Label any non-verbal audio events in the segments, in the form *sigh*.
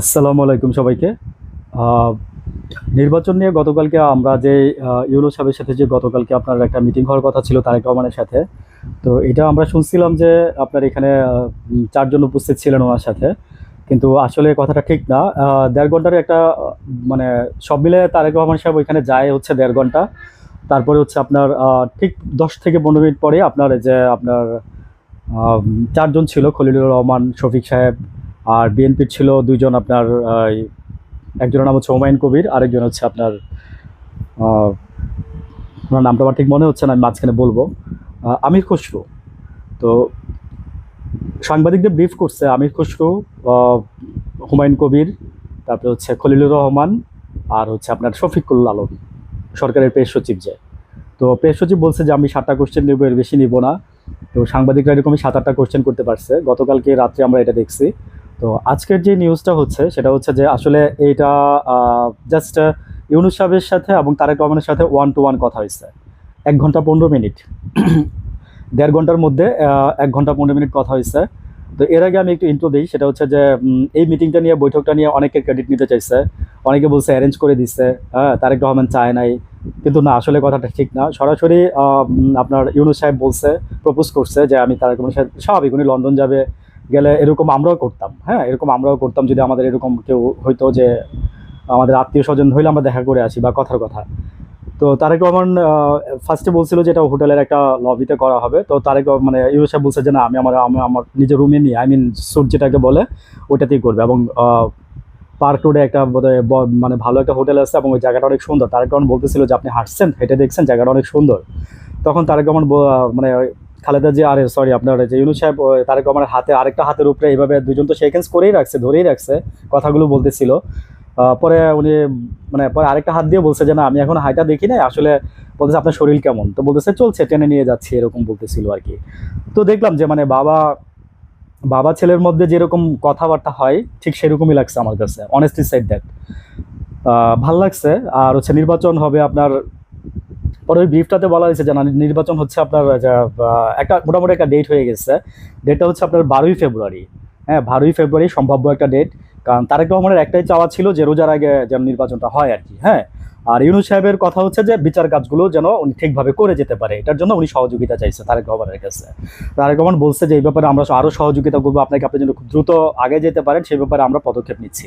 আসসালামু আলাইকুম সবাইকে। নির্বাচন নিয়ে গতকালকে আমরা যে আহ, ইউনূস সাহেবের সাথে যে গতকালকে আপনার একটা মিটিং হওয়ার কথা ছিল তারেক রহমানের সাথে তো এটা আমরা শুনছিলাম যে আপনার এখানে চারজন উপস্থিত ছিলেন ওনার সাথে কিন্তু আসলে কথাটা ঠিক না। দেড় ঘণ্টার একটা মানে সব মিলে তারেক রহমান সাহেব ওইখানে যায় হচ্ছে দেড় ঘণ্টা। তারপরে হচ্ছে আপনার ঠিক দশ থেকে পনেরো মিনিট পরে আপনার যে আপনার চারজন ছিল খলিলুর রহমান শফিক সাহেব আর বিএনপির ছিল দুইজন আপনার একজনের নাম হচ্ছে হুমায়ুন কবির, আরেকজন হচ্ছে আপনার ওনার নামটা আমার ঠিক মনে হচ্ছে না, আমি মাঝখানে বলব। আমির খসরু। তো সাংবাদিকদের ব্রিফ করছে আমির খসরু হুমায়ুন কবির, তারপরে হচ্ছে খলিলুর রহমান, আর হচ্ছে আপনার শফিকুল আলম, সরকারের পেশ সচিব যে। তো পেশ সচিব বলছে যে, আমি সাতটা কোশ্চেন নেব, এর বেশি নিব না। তো সাংবাদিকরা এরকমই সাত আটটা কোশ্চেন করতে পারছে। গতকালকে রাত্রে আমরা এটা দেখছি। তো আজকের যে নিউজটা হচ্ছে, সেটা হচ্ছে যে আসলে এইটা জাস্ট ইউনুস সাহেবের সাথে এবং তারেক রহমানের সাথে ওয়ান টু ওয়ান কথা হয়েছে। এক ঘণ্টা পনেরো মিনিট। *clears throat* দেড় ঘণ্টার মধ্যে এক ঘণ্টা পনেরো মিনিট কথা হয়েছে। তো এর আগে আমি একটু ইন্ট্রো দিই, সেটা হচ্ছে যে এই মিটিংটা নিয়ে, বৈঠকটা নিয়ে অনেকে ক্রেডিট নিতে চাইছে। অনেকে বলছে অ্যারেঞ্জ করে দিচ্ছে হ্যাঁ তারেক রহমান চায় নাই। কিন্তু না, আসলে কথাটা ঠিক না। সরাসরি আপনার ইউনুস সাহেব বলছে প্রপোজ করছে যে আমি তারেক রহমানের সাথে, স্বাভাবিক, উনি লন্ডন যাবে গেলে এরকম আমরাও করতাম হ্যাঁ? এরকম আমরাও করতাম যদি আমাদের এরকম কেউ হয়তো যে আমাদের আত্মীয় স্বজন হইলে আমরা দেখা করে আসি বা কথার কথা। তো তারেক রহমান ফার্স্টে বলছিল যে এটা হোটেলের একটা লবিতে করা হবে। তো তারেক মানে ইউনুস সাহেব বলছে যে না, আমি আমার আমি আমার নিজের রুমে নিয়ে আই মিন সুট যেটাকে বলে, ওইটাতেই করবে। এবং পার্ক রোডে একটা মানে ভালো একটা হোটেল আছে এবং ওই জায়গাটা অনেক সুন্দর। তারেক রহমান বলতেছিল যে আপনি হাঁটছেন, হেঁটে দেখছেন, জায়গাটা অনেক সুন্দর। তখন তারেক রহমান মানে খালেদা জি আরে সরি আপনার যে ইউনুস সাহেব তারেক রহমানের হাতে আরেকটা হাতের উপরে এইভাবে দুজন তো সেকেন্স করেই রাখছে, ধরেই রাখছে, কথাগুলো বলতেছিল। পরে উনি মানে পরে আরেকটা হাত দিয়ে বলছে যে, না, আমি এখন হাইটা দেখি নাই, আসলে বলতেছে আপনার শরীর কেমন? তো বলতেছে, চলছে, টেনে নিয়ে যাচ্ছে, এরকম বলতেছিল আর কি। তো দেখলাম যে মানে বাবা বাবা ছেলের মধ্যে যেরকম কথাবার্তা হয়, ঠিক সেরকমই লাগছে আমার কাছে অনেস্টলি সাইড দ্যাট ভালো লাগছে, আর হচ্ছে নির্বাচন হবে আপনার পরে ওই ব্রিফটাতে বলা হয়েছে যে না, নির্বাচন হচ্ছে আপনার একটা মোটামুটি একটা ডেট হয়ে গেছে। ডেটটা হচ্ছে আপনার বারোই ফেব্রুয়ারি। হ্যাঁ বারোই ফেব্রুয়ারি সম্ভাব্য একটা ডেট কারণ তারেক রহমানের একটাই চাওয়া ছিল যে রোজার আগে যেন নির্বাচনটা হয় আর কি। হ্যাঁ আর ইউনুস সাহেবের কথা হচ্ছে যে বিচার কাজগুলো যেন উনি ঠিকভাবে করে যেতে পারে। এটার জন্য উনি সহযোগিতা চাইছে তারেক রহমানের কাছে। তারেক রহমান বলছে যে, এই ব্যাপারে আমরা আরও সহযোগিতা করব। আপনাকে আপনি যেন খুব দ্রুত আগে যেতে পারেন সেই ব্যাপারে আমরা পদক্ষেপ নিচ্ছি।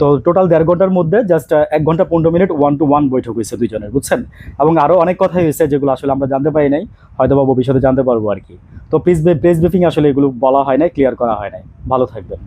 তো টোটাল দেড় ঘণ্টার মধ্যে জাস্ট এক ঘণ্টা পনেরো মিনিট ওয়ান টু ওয়ান বৈঠক হয়েছে দুইজনের, বুঝছেন? এবং আরও অনেক কথাই হয়েছে যেগুলো আসলে আমরা জানতে পারি নাই। হয়তো বা ভবিষ্যতে জানতে পারব আর কি। তো প্রেস প্রেস ব্রিফিং আসলে এগুলো বলা হয় নাই ক্লিয়ার করা হয় নাই। ভালো থাকবেন।